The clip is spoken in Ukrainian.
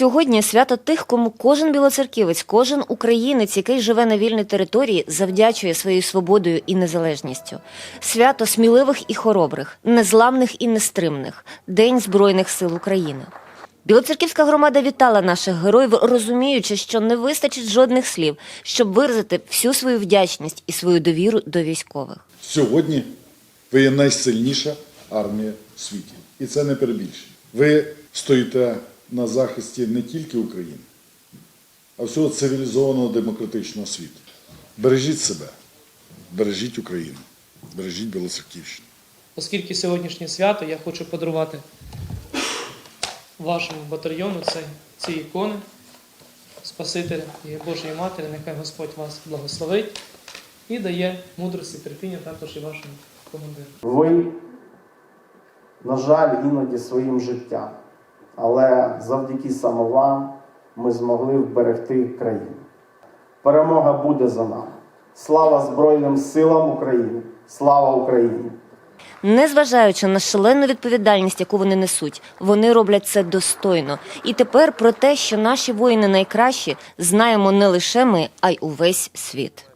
Сьогодні свято тих, кому кожен білоцерківець, кожен українець, який живе на вільній території, завдячує своєю свободою і незалежністю. Свято сміливих і хоробрих, незламних і нестримних, День Збройних сил України. Білоцерківська громада вітала наших героїв, розуміючи, що не вистачить жодних слів, щоб виразити всю свою вдячність і свою довіру до військових. Сьогодні ви є найсильніша армія в світі. І це не перебільшення. Ви стоїте на захисті не тільки України, а всього цивілізованого демократичного світу. Бережіть себе, бережіть Україну, бережіть Білоцерківщину. Оскільки сьогоднішнє свято, я хочу подарувати вашому батальйону ці, ці ікони Спасителя і Божої Матері, нехай Господь вас благословить і дає мудрості, терпіння також і вашому командиру. Ви, на жаль, іноді своїм життям, але завдяки саме вам ми змогли вберегти країну. Перемога буде за нами. Слава Збройним силам України! Слава Україні! Незважаючи на шалену відповідальність, яку вони несуть, вони роблять це достойно. І тепер про те, що наші воїни найкращі, знаємо не лише ми, а й увесь світ.